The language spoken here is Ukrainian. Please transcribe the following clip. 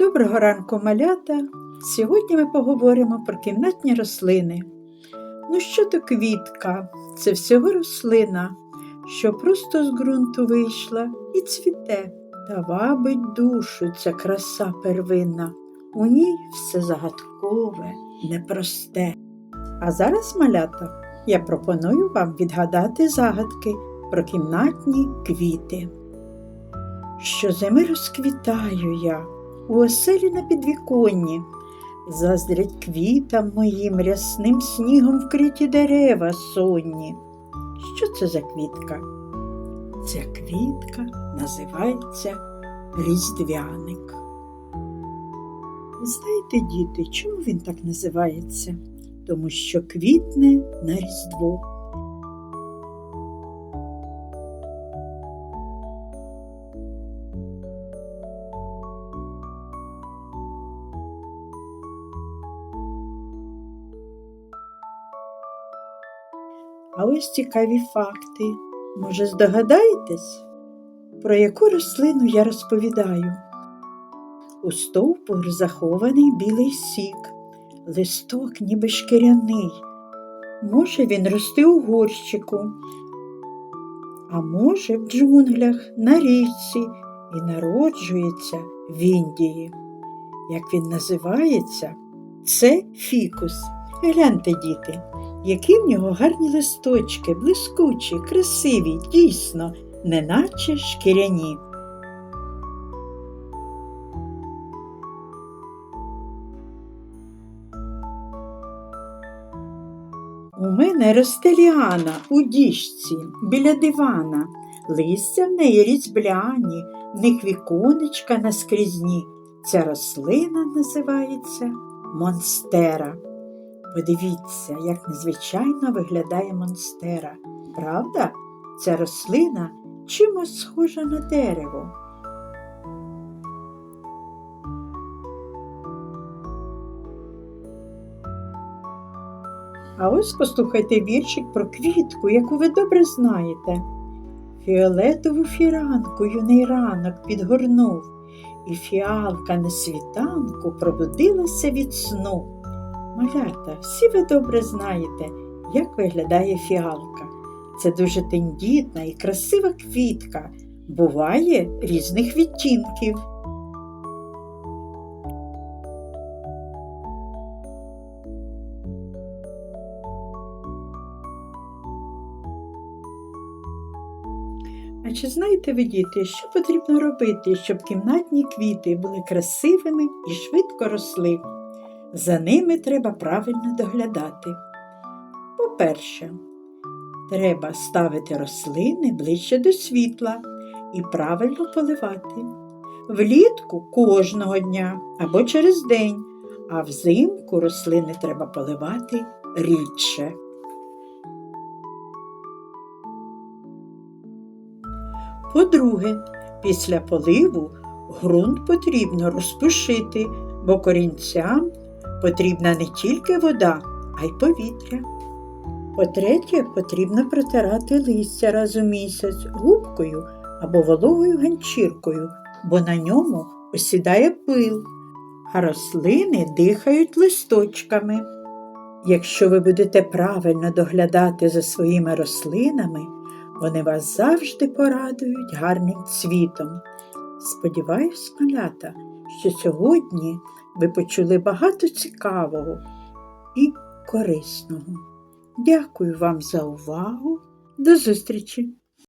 Доброго ранку, малята! Сьогодні ми поговоримо про кімнатні рослини. Ну, що то квітка? Це всього рослина, що просто з ґрунту вийшла і цвіте, та вабить душу ця краса первинна. У ній все загадкове, непросте. А зараз, малята, я пропоную вам відгадати загадки про кімнатні квіти. Щозими розквітаю я у оселі на підвіконні, заздрять квітам моїм рясним снігом вкриті дерева сонні. Що це за квітка? Ця квітка називається різдвяник. Знаєте, діти, чому він так називається? Тому що квітне на Різдво. А ось цікаві факти. Може, здогадаєтесь, про яку рослину я розповідаю? У стовпур захований білий сік, листок ніби шкіряний. Може він рости у горщику, а може в джунглях, на річці і народжується в Індії. Як він називається, це фікус. Гляньте, діти, які в нього гарні листочки, блискучі, красиві, дійсно, неначе шкіряні. У мене росте ліана у діжці біля дивана, листя в неї різьбляні, в них віконечка наскрізні. Ця рослина називається монстера. Подивіться, як незвичайно виглядає монстера. Правда, ця рослина чимось схожа на дерево. А ось послухайте віршик про квітку, яку ви добре знаєте. Фіолетову фіранку юний ранок підгорнув, і фіалка на світанку пробудилася від сну. Малята, всі ви добре знаєте, як виглядає фіалка. Це дуже тендітна і красива квітка, буває різних відтінків. А чи знаєте ви, діти, що потрібно робити, щоб кімнатні квіти були красивими і швидко росли? За ними треба правильно доглядати. По-перше, треба ставити рослини ближче до світла і правильно поливати. Влітку кожного дня або через день, а взимку рослини треба поливати рідше. По-друге, після поливу ґрунт потрібно розпушити, бо корінцям потрібна не тільки вода, а й повітря. По-третє, потрібно протирати листя раз у місяць губкою або вологою ганчіркою, бо на ньому осідає пил, а рослини дихають листочками. Якщо ви будете правильно доглядати за своїми рослинами, вони вас завжди порадують гарним цвітом. Сподіваюсь, малята, що сьогодні ви почули багато цікавого і корисного. Дякую вам за увагу. До зустрічі!